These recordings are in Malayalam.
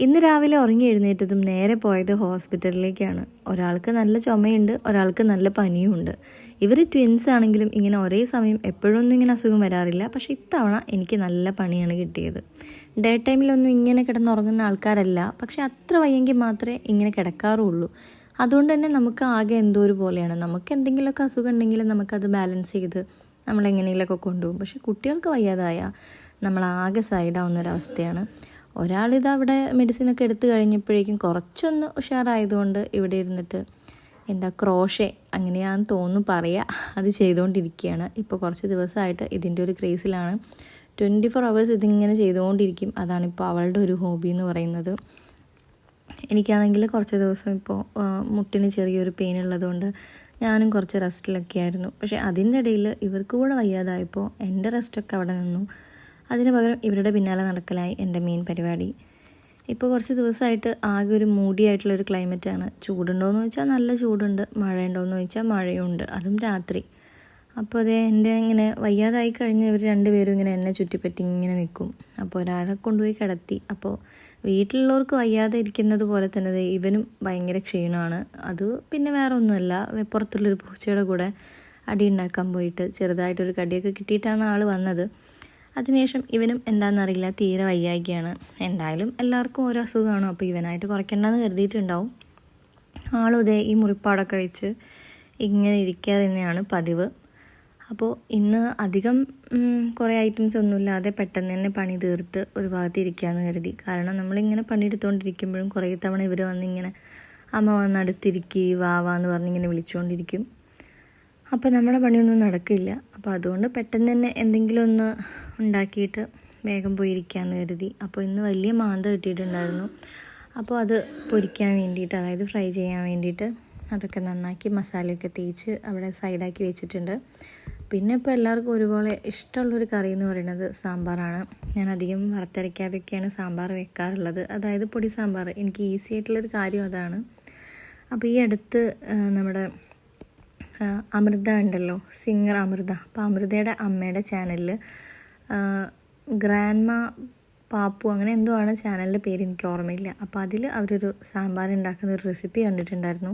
ഇന്ന് രാവിലെ ഉറങ്ങി എഴുന്നേറ്റതും നേരെ പോയത് ഹോസ്പിറ്റലിലേക്കാണ്. ഒരാൾക്ക് നല്ല ചുമയുണ്ട് ഒരാൾക്ക് നല്ല പനിയുമുണ്ട്. ഇവർ ട്വിൻസ് ആണെങ്കിലും ഇങ്ങനെ ഒരേ സമയം എപ്പോഴൊന്നും ഇങ്ങനെ അസുഖം വരാറില്ല. പക്ഷെ ഇത്തവണ എനിക്ക് നല്ല പണിയാണ് കിട്ടിയത്. ഡേ ടൈമിലൊന്നും ഇങ്ങനെ കിടന്നുറങ്ങുന്ന ആൾക്കാരല്ല. പക്ഷെ അത്ര വയ്യെങ്കിൽ മാത്രമേ ഇങ്ങനെ കിടക്കാറുള്ളൂ. അതുകൊണ്ട് തന്നെ നമുക്ക് ആകെ എന്തോ ഒരു പോലെയാണ്. നമുക്ക് എന്തെങ്കിലുമൊക്കെ അസുഖം ഉണ്ടെങ്കിൽ നമുക്കത് ബാലൻസ് ചെയ്ത് നമ്മൾ എങ്ങനെയെങ്കിലുമൊക്കെ കൊണ്ടുപോകും. പക്ഷെ കുട്ടികൾക്ക് വയ്യാതായ നമ്മൾ ആകെ സൈഡാവുന്ന ഒരവസ്ഥയാണ്. ഒരാളിത് അവിടെ മെഡിസിനൊക്കെ എടുത്തു കഴിഞ്ഞപ്പോഴേക്കും കുറച്ചൊന്ന് ഉഷാറായതുകൊണ്ട് ഇവിടെ ഇരുന്നിട്ട് എന്താ ക്രോഷെ അങ്ങനെയാണെന്ന് തോന്നുന്നു പറയുക അത് ചെയ്തുകൊണ്ടിരിക്കുകയാണ് ഇപ്പോൾ കുറച്ച് ദിവസമായിട്ട് ഇതിന്റെ ഒരു ക്രേസിലാണ്. ട്വന്റി ഫോർ അവേഴ്സ് ഇതിങ്ങനെ ചെയ്തുകൊണ്ടിരിക്കും അതാണിപ്പോൾ അവളുടെ ഒരു ഹോബി എന്ന് പറയുന്നത്. എനിക്കാണെങ്കിൽ കുറച്ച് ദിവസം ഇപ്പോൾ മുട്ടിന് ചെറിയൊരു പെയിൻ ഉള്ളതുകൊണ്ട് ഞാനും കുറച്ച് റെസ്റ്റിലൊക്കെ ആയിരുന്നു പക്ഷേ അതിന്റെ ഇടയിൽ ഇവർക്ക് കൂടെ വയ്യാതായപ്പോൾ എന്റെ റെസ്റ്റൊക്കെ അവിടെ നിന്നു. അതിന് പകരം ഇവരുടെ പിന്നാലെ നടക്കലായി എന്റെ മെയിൻ പരിപാടി. ഇപ്പോൾ കുറച്ച് ദിവസമായിട്ട് ആകെ ഒരു മൂടി ആയിട്ടുള്ളൊരു ക്ലൈമറ്റാണ് ചൂടുണ്ടോയെന്ന് ചോദിച്ചാൽ നല്ല ചൂടുണ്ട് മഴയുണ്ടോയെന്ന് ചോദിച്ചാൽ മഴയുണ്ട്. അതും രാത്രി. അപ്പോൾ അതേ എന്റെ ഇങ്ങനെ വയ്യാതായി കഴിഞ്ഞ് ഇവർ രണ്ടുപേരും ഇങ്ങനെ എന്നെ ചുറ്റിപ്പറ്റി ഇങ്ങനെ നിൽക്കും. അപ്പോൾ ഒരാളെ കൊണ്ടുപോയി കിടത്തി. അപ്പോൾ വീട്ടിലുള്ളവർക്ക് വയ്യാതെ ഇരിക്കുന്നത് പോലെ തന്നെ ഇവനും ഭയങ്കര ക്ഷീണമാണ്. അത് പിന്നെ വേറെ ഒന്നുമല്ല പുറത്തുള്ളൊരു പൂച്ചയുടെ കൂടെ അടി ഉണ്ടാക്കാൻ പോയിട്ട് ചെറുതായിട്ടൊരു കടിയൊക്കെ കിട്ടിയിട്ടാണ് ആൾ വന്നത്. അതിനുശേഷം ഇവനും എന്താണെന്നറിയില്ല തീരെ വയ്യാക്കിയാണ് എന്തായാലും എല്ലാവർക്കും ഓരോ അസുഖമാണ്. അപ്പോൾ ഇവനായിട്ട് കുറയ്ക്കേണ്ടെന്ന് കരുതിയിട്ടുണ്ടാവും. ആളുതേ ഈ മുറിപ്പാടൊക്കെ വെച്ച് ഇങ്ങനെ ഇരിക്കാറ് തന്നെയാണ് പതിവ്. അപ്പോൾ ഇന്ന് അധികം കുറേ ഐറ്റംസ് ഒന്നുമില്ലാതെ പെട്ടെന്ന് തന്നെ പണി തീർത്ത് ഒരു ഭാഗത്ത് ഇരിക്കാമെന്ന് കരുതി. കാരണം നമ്മളിങ്ങനെ പണിയെടുത്തുകൊണ്ടിരിക്കുമ്പോഴും കുറേ തവണ ഇവർ വന്നിങ്ങനെ അമ്മ വന്ന് അടുത്തിരിക്കി വാവാന്ന് പറഞ്ഞിങ്ങനെ വിളിച്ചുകൊണ്ടിരിക്കും അപ്പോൾ നമ്മുടെ പണിയൊന്നും നടക്കില്ല. അപ്പോൾ അതുകൊണ്ട് പെട്ടെന്ന് തന്നെ എന്തെങ്കിലും ഒന്ന് ഉണ്ടാക്കിയിട്ട് വേഗം പോയിരിക്കാമെന്ന് കരുതി. അപ്പോൾ ഇന്ന് വലിയ മാന്ത കിട്ടിയിട്ടുണ്ടായിരുന്നു. അപ്പോൾ അത് പൊരിക്കാൻ വേണ്ടിയിട്ട് അതായത് ഫ്രൈ ചെയ്യാൻ വേണ്ടിയിട്ട് അതൊക്കെ നന്നാക്കി മസാലയൊക്കെ തേച്ച് അവിടെ സൈഡാക്കി വെച്ചിട്ടുണ്ട്. പിന്നെ ഇപ്പോൾ എല്ലാവർക്കും ഒരുപോലെ ഇഷ്ടമുള്ളൊരു കറി എന്ന് പറയുന്നത് സാമ്പാറാണ്. ഞാൻ അധികം വറുത്തരയ്ക്കാതെയൊക്കെയാണ് സാമ്പാർ വെക്കാറുള്ളത്. അതായത് പൊടി സാമ്പാർ. എനിക്ക് ഈസി ആയിട്ടുള്ളൊരു കാര്യം അതാണ്. അപ്പോൾ ഈ അടുത്ത് നമ്മുടെ അമൃത ഉണ്ടല്ലോ സിംഗർ അമൃത. അപ്പോൾ അമൃതയുടെ അമ്മയുടെ ചാനലിൽ ഗ്രാൻഡ്മ പാപ്പു അങ്ങനെ എന്തോ ആണ് ചാനലിന്റെ പേര് എനിക്ക് ഓർമ്മയില്ല. അപ്പോൾ അതിൽ അവരൊരു സാമ്പാർ ഉണ്ടാക്കുന്ന ഒരു റെസിപ്പി കണ്ടിട്ടുണ്ടായിരുന്നു.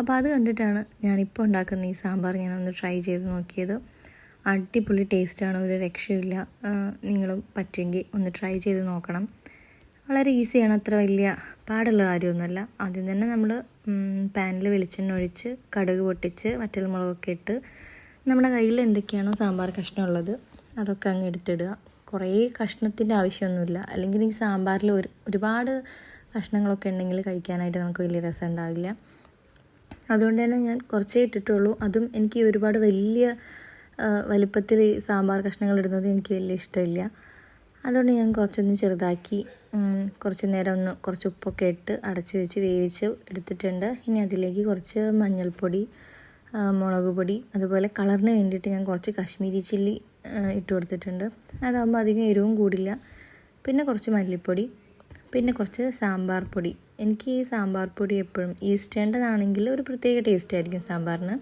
അപ്പോൾ അത് കണ്ടിട്ടാണ് ഞാനിപ്പോൾ ഉണ്ടാക്കുന്ന ഈ സാമ്പാർ ഞാൻ ഒന്ന് ട്രൈ ചെയ്ത് നോക്കിയത്. അടിപൊളി ടേസ്റ്റാണ് ഒരു രക്ഷയില്ല നിങ്ങളും പറ്റുമെങ്കിൽ ഒന്ന് ട്രൈ ചെയ്ത് നോക്കണം. വളരെ ഈസിയാണ് അത്ര വലിയ പാടുള്ള കാര്യമൊന്നുമല്ല. ആദ്യം തന്നെ നമ്മൾ പാനിൽ വെളിച്ചെണ്ണ ഒഴിച്ച് കടുക് പൊട്ടിച്ച് വറ്റൽമുളകൊക്കെ ഇട്ട് നമ്മുടെ കയ്യിൽ എന്തൊക്കെയാണോ സാമ്പാർ കഷ്ണം ഉള്ളത് അതൊക്കെ അങ്ങ് എടുത്തിടുക. കുറേ കഷ്ണത്തിന്റെ ആവശ്യമൊന്നുമില്ല. അല്ലെങ്കിൽ ഈ സാമ്പാറിൽ ഒരു ഒരുപാട് കഷ്ണങ്ങളൊക്കെ ഉണ്ടെങ്കിൽ കഴിക്കാനായിട്ട് നമുക്ക് വലിയ രസം ഉണ്ടാവില്ല. അതുകൊണ്ട് തന്നെ ഞാൻ കുറച്ചേ ഇട്ടിട്ടുള്ളൂ. അതും എനിക്ക് ഒരുപാട് വലിയ വലിപ്പത്തിൽ സാമ്പാർ കഷ്ണങ്ങൾ ഇടുന്നതും എനിക്ക് വലിയ ഇഷ്ടമില്ല. അതുകൊണ്ട് ഞാൻ കുറച്ചൊന്ന് ചെറുതാക്കി കുറച്ച് നേരം ഒന്ന് കുറച്ച് ഉപ്പൊക്കെ ഇട്ട് അടച്ച് വെച്ച് വേവിച്ച് എടുത്തിട്ടുണ്ട്. ഇനി അതിലേക്ക് കുറച്ച് മഞ്ഞൾപ്പൊടി മുളക് പൊടി അതുപോലെ കളറിന് വേണ്ടിയിട്ട് ഞാൻ കുറച്ച് കാശ്മീരി ചില്ലി ഇട്ട് കൊടുത്തിട്ടുണ്ട്. അതാകുമ്പോൾ അധികം എരിവും കൂടില്ല. പിന്നെ കുറച്ച് മല്ലിപ്പൊടി പിന്നെ കുറച്ച് സാമ്പാർ പൊടി. എനിക്ക് ഈ സാമ്പാർ പൊടി എപ്പോഴും ഈസ്റ്റേണ്ടതാണെങ്കിൽ ഒരു പ്രത്യേക ടേസ്റ്റ് ആയിരിക്കും സാമ്പാറിന്.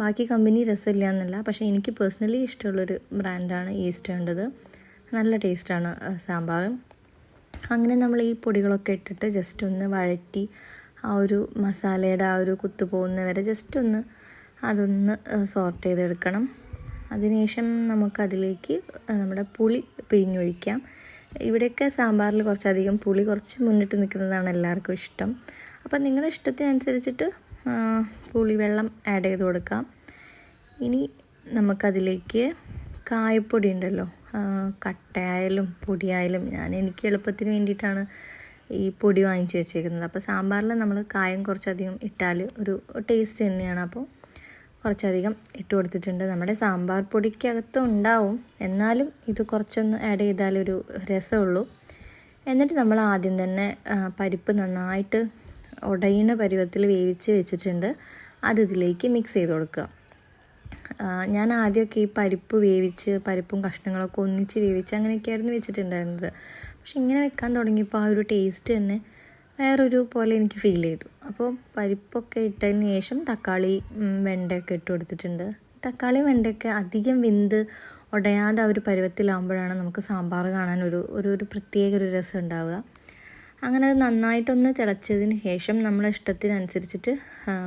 ബാക്കി കമ്പനി രസമില്ല എന്നല്ല പക്ഷേ എനിക്ക് പേഴ്സണലി ഇഷ്ടമുള്ളൊരു ബ്രാൻഡാണ് ഈസ്റ്റേണ്ടത്. നല്ല ടേസ്റ്റാണ് സാമ്പാർ. അങ്ങനെ നമ്മൾ ഈ പൊടികളൊക്കെ ഇട്ടിട്ട് ജസ്റ്റ് ഒന്ന് വഴറ്റി ആ ഒരു മസാലയുടെ ആ ഒരു കുത്തു പോകുന്നവരെ ജസ്റ്റ് ഒന്ന് അതൊന്ന് സോർട്ട് ചെയ്തെടുക്കണം. അതിനുശേഷം നമുക്കതിലേക്ക് നമ്മുടെ പുളി പിഴിഞ്ഞൊഴിക്കാം. ഇവിടെയൊക്കെ സാമ്പാറിൽ കുറച്ചധികം പുളി കുറച്ച് മുന്നിട്ട് നിൽക്കുന്നതാണ് എല്ലാവർക്കും ഇഷ്ടം. അപ്പം നിങ്ങളുടെ ഇഷ്ടത്തിനനുസരിച്ചിട്ട് പുളി വെള്ളം ആഡ് ചെയ്ത് കൊടുക്കാം. ഇനി നമുക്കതിലേക്ക് കായപ്പൊടി ഉണ്ടല്ലോ കട്ടയായാലും പൊടിയായാലും ഞാൻ എനിക്ക് എളുപ്പത്തിന് വേണ്ടിയിട്ടാണ് ഈ പൊടി വാങ്ങിച്ച് വെച്ചേക്കുന്നത്. അപ്പോൾ സാമ്പാറിൽ നമ്മൾ കായം കുറച്ചധികം ഇട്ടാൽ ഒരു ടേസ്റ്റ് തന്നെയാണ്. അപ്പോൾ കുറച്ചധികം ഇട്ട് കൊടുത്തിട്ടുണ്ട്. നമ്മുടെ സാമ്പാർ പൊടിക്കകത്തും ഉണ്ടാവും. എന്നാലും ഇത് കുറച്ചൊന്ന് ആഡ് ചെയ്താലൊരു രസമുള്ളൂ. എന്നിട്ട് നമ്മൾ ആദ്യം തന്നെ പരിപ്പ് നന്നായിട്ട് ഉടയുന്ന പരുവത്തിൽ വേവിച്ച് വെച്ചിട്ടുണ്ട്. അത് ഇതിലേക്ക് മിക്സ് ചെയ്ത് കൊടുക്കുക. ഞാൻ ആദ്യമൊക്കെ ഈ പരിപ്പ് വേവിച്ച് പരിപ്പും കഷ്ണങ്ങളൊക്കെ ഒന്നിച്ച് വേവിച്ച് അങ്ങനെയൊക്കെയായിരുന്നു വെച്ചിട്ടുണ്ടായിരുന്നത്. പക്ഷെ ഇങ്ങനെ വെക്കാൻ തുടങ്ങിയപ്പോൾ ആ ഒരു ടേസ്റ്റ് തന്നെ വേറൊരു പോലെ എനിക്ക് ഫീൽ ചെയ്തു. അപ്പോൾ പരിപ്പൊക്കെ ഇട്ടതിന് ശേഷം തക്കാളി വെണ്ടയൊക്കെ ഇട്ട് കൊടുത്തിട്ടുണ്ട്. തക്കാളി വെണ്ടയൊക്കെ അധികം വെന്ത് ഉടയാതെ ആ ഒരു പരുവത്തിലാകുമ്പോഴാണ് നമുക്ക് സാമ്പാർ കാണാൻ ഒരു ഒരു ഒരു പ്രത്യേക ഒരു രസം ഉണ്ടാവുക. അങ്ങനെ അത് നന്നായിട്ടൊന്ന് തിളച്ചതിന് ശേഷം നമ്മളെ ഇഷ്ടത്തിനനുസരിച്ചിട്ട്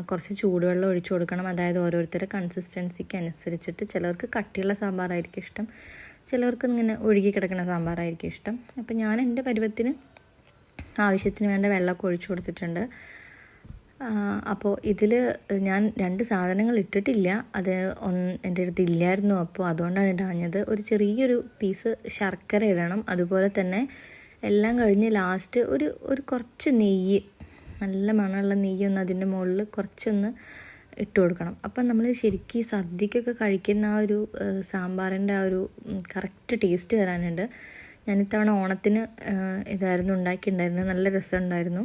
കുറച്ച് ചൂടുവെള്ളം ഒഴിച്ചു കൊടുക്കണം. അതായത് ഓരോരുത്തരുടെ കൺസിസ്റ്റൻസിക്ക് അനുസരിച്ചിട്ട്. ചിലർക്ക് കട്ടിയുള്ള സാമ്പാറായിരിക്കും ഇഷ്ടം. ചിലർക്ക് ഇങ്ങനെ ഒഴുകി കിടക്കുന്ന സാമ്പാറായിരിക്കും ഇഷ്ടം. അപ്പോൾ ഞാൻ എന്റെ പരുവത്തിന് ആവശ്യത്തിന് വേണ്ട വെള്ളമൊക്കെ ഒഴിച്ചു കൊടുത്തിട്ടുണ്ട്. അപ്പോൾ ഇതിൽ ഞാൻ രണ്ട് സാധനങ്ങൾ ഇട്ടിട്ടില്ല. അത് ഒന്ന് എന്റെ അടുത്ത് ഇല്ലായിരുന്നു. അപ്പോൾ അതുകൊണ്ടാണ് ഇടാഞ്ഞത്. ഒരു ചെറിയൊരു പീസ് ശർക്കര ഇടണം. അതുപോലെ തന്നെ എല്ലാം കഴിഞ്ഞ് ലാസ്റ്റ് ഒരു ഒരു കുറച്ച് നെയ്യ് നല്ല മണമുള്ള നെയ്യൊന്ന് അതിന്റെ മുകളിൽ കുറച്ചൊന്ന് ഇട്ട് കൊടുക്കണം. അപ്പം നമ്മൾ ശരിക്കും സദ്യക്കൊക്കെ കഴിക്കുന്ന ആ ഒരു സാമ്പാറിന്റെ ആ ഒരു കറക്റ്റ് ടേസ്റ്റ് വരാനുണ്ട്. ഞാൻ ഇത്തവണ ഓണത്തിന് ഇതായിരുന്നു ഉണ്ടാക്കിയിട്ടുണ്ടായിരുന്നത്. നല്ല രസമുണ്ടായിരുന്നു.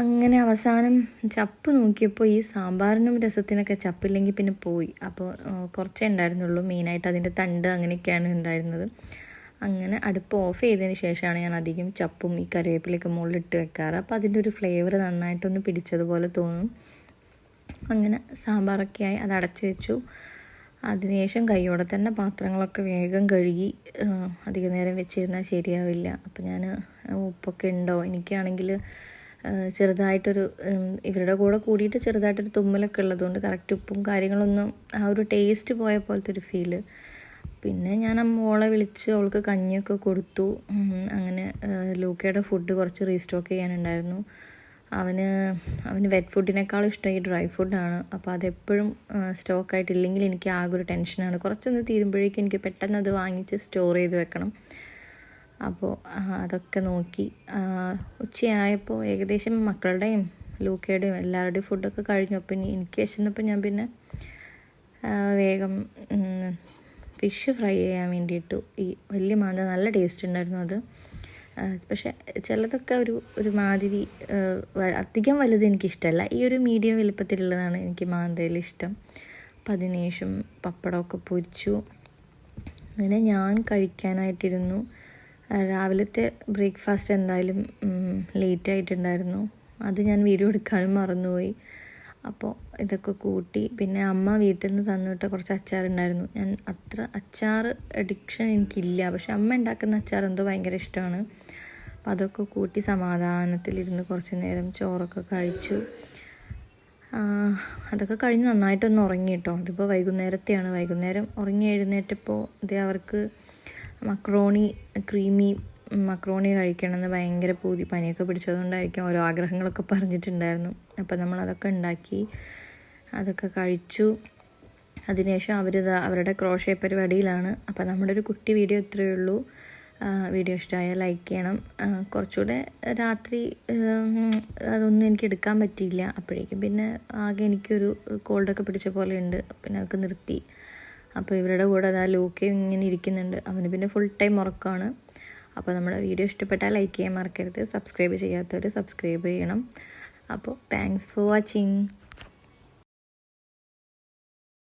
അങ്ങനെ അവസാനം ചപ്പ് നോക്കിയപ്പോൾ ഈ സാമ്പാറിനും രസത്തിനൊക്കെ ചപ്പില്ലെങ്കിൽ പിന്നെ പോയി. അപ്പോൾ കുറച്ചേ ഉണ്ടായിരുന്നുള്ളൂ. മെയിനായിട്ട് അതിന്റെ തണ്ട് അങ്ങനെയൊക്കെയാണ് ഉണ്ടായിരുന്നത്. അങ്ങനെ അടുപ്പ് ഓഫ് ചെയ്തതിന് ശേഷമാണ് ഞാൻ അധികം ചപ്പും ഈ കറിവേപ്പിലൊക്കെ മുകളിലിട്ട് വെക്കാറ്. അപ്പോൾ അതിന്റെ ഒരു ഫ്ലേവർ നന്നായിട്ടൊന്ന് പിടിച്ചതുപോലെ തോന്നും. അങ്ങനെ സാമ്പാറൊക്കെ ആയി അത് അടച്ചു വെച്ചു. അതിനുശേഷം കൈയോടെ തന്നെ പാത്രങ്ങളൊക്കെ വേഗം കഴുകി അധിക നേരം വെച്ചിരുന്നാൽ ശരിയാവില്ല. അപ്പം ഞാൻ ഉപ്പൊക്കെ ഉണ്ടോ? എനിക്കാണെങ്കിൽ ചെറുതായിട്ടൊരു ഇവരുടെ കൂടെ കൂടിയിട്ട് ചെറുതായിട്ടൊരു തുമ്മലൊക്കെ ഉള്ളതുകൊണ്ട് കറക്റ്റ് ഉപ്പും കാര്യങ്ങളൊന്നും ആ ഒരു ടേസ്റ്റ് പോയ പോലത്തെ ഒരു ഫീൽ പിന്നെ ഞാൻ മോളെ വിളിച്ച് അവൾക്ക് കഞ്ഞിയൊക്കെ കൊടുത്തു. അങ്ങനെ ലൂക്കയുടെ ഫുഡ് കുറച്ച് റീസ്റ്റോക്ക് ചെയ്യാനുണ്ടായിരുന്നു. അവന് അവന് വെറ്റ് ഫുഡിനേക്കാളും ഇഷ്ടം ഈ ഡ്രൈ ഫുഡാണ് അപ്പോൾ അതെപ്പോഴും സ്റ്റോക്കായിട്ടില്ലെങ്കിൽ എനിക്ക് ആകെ ഒരു ടെൻഷനാണ്. കുറച്ചൊന്ന് തീരുമ്പോഴേക്കും എനിക്ക് പെട്ടെന്ന് അത് വാങ്ങിച്ച് സ്റ്റോർ ചെയ്ത് വെക്കണം. അപ്പോൾ അതൊക്കെ നോക്കി. ഉച്ചയായപ്പോൾ ഏകദേശം മക്കളുടെയും ലൂക്കയുടെയും എല്ലാവരുടെയും ഫുഡൊക്കെ കഴിഞ്ഞു. അപ്പോൾ ഇനി എനിക്ക് വിശന്നപ്പോൾ ഞാൻ പിന്നെ വേഗം ഫിഷ് ഫ്രൈ ചെയ്യാൻ വേണ്ടിയിട്ടു. ഈ വലിയ മാന്ത നല്ല ടേസ്റ്റ് ഉണ്ടായിരുന്നു അത്. പക്ഷെ ചിലതൊക്കെ ഒരു ഒരു മാതിരി അധികം വലുത് എനിക്കിഷ്ടമല്ല ഈ ഒരു മീഡിയം വലുപ്പത്തിലുള്ളതാണ് എനിക്ക് മാന്തയിൽ ഇഷ്ടം. അപ്പം അതിനുശേഷം പപ്പടമൊക്കെ പൊരിച്ചു. അങ്ങനെ ഞാൻ കഴിക്കാനായിട്ടിരുന്നു. രാവിലത്തെ ബ്രേക്ക്ഫാസ്റ്റ് എന്തായാലും ലേറ്റ് ആയിട്ടുണ്ടായിരുന്നു. അത് ഞാൻ വീഡിയോ എടുക്കാനും മറന്നുപോയി. അപ്പോൾ ഇതൊക്കെ കൂട്ടി പിന്നെ അമ്മ വീട്ടിൽ നിന്ന് തന്നിട്ട് കുറച്ച് അച്ചാറുണ്ടായിരുന്നു. ഞാൻ അത്ര അച്ചാർ അഡിക്ഷൻ എനിക്കില്ല. പക്ഷെ അമ്മ ഉണ്ടാക്കുന്ന അച്ചാർ എന്തോ ഭയങ്കര ഇഷ്ടമാണ്. അപ്പം അതൊക്കെ കൂട്ടി സമാധാനത്തിലിരുന്ന് കുറച്ച് നേരം ചോറൊക്കെ കഴിച്ചു. അതൊക്കെ കഴിഞ്ഞ് നന്നായിട്ടൊന്ന് ഉറങ്ങി കേട്ടോ. അതിപ്പോൾ വൈകുന്നേരത്തെയാണ്. വൈകുന്നേരം ഉറങ്ങി എഴുന്നേറ്റപ്പോൾ ഇതേ അവർക്ക് മക്രോണി ക്രീമി മക്രോണി കഴിക്കണമെന്ന് ഭയങ്കര പൂതി. പനിയൊക്കെ പിടിച്ചതുകൊണ്ടായിരിക്കും ഓരോ ആഗ്രഹങ്ങളൊക്കെ പറഞ്ഞിട്ടുണ്ടായിരുന്നു. അപ്പം നമ്മൾ അതൊക്കെ ഉണ്ടാക്കി അതൊക്കെ കഴിച്ചു. അതിനുശേഷം അവർ അവരുടെ ക്രോഷേ പരിപാടിയിലാണ്. അപ്പോൾ നമ്മുടെ ഒരു കുട്ടി വീഡിയോ ഇത്രയേ ഉള്ളൂ. വീഡിയോ ഇഷ്ടമായാൽ ലൈക്ക് ചെയ്യണം. കുറച്ചുകൂടെ രാത്രി അതൊന്നും എനിക്ക് എടുക്കാൻ പറ്റിയില്ല. അപ്പോഴേക്കും പിന്നെ ആകെ എനിക്കൊരു കോൾഡൊക്കെ പിടിച്ച പോലെ ഉണ്ട് പിന്നെ അതൊക്കെ നിർത്തി. അപ്പോൾ ഇവരുടെ കൂടെ അതാ ലൂക്കെ ഇങ്ങനെ ഇരിക്കുന്നുണ്ട്. അവന് പിന്നെ ഫുൾ ടൈം ഉറക്കമാണ് അപ്പോൾ നമ്മുടെ വീഡിയോ ഇഷ്ടപ്പെട്ടാൽ ലൈക്ക് ചെയ്യാൻ മറക്കരുത്. സബ്സ്ക്രൈബ് ചെയ്യാത്തവർ സബ്സ്ക്രൈബ് ചെയ്യണം. അപ്പോൾ താങ്ക്സ് ഫോർ വാച്ചിങ്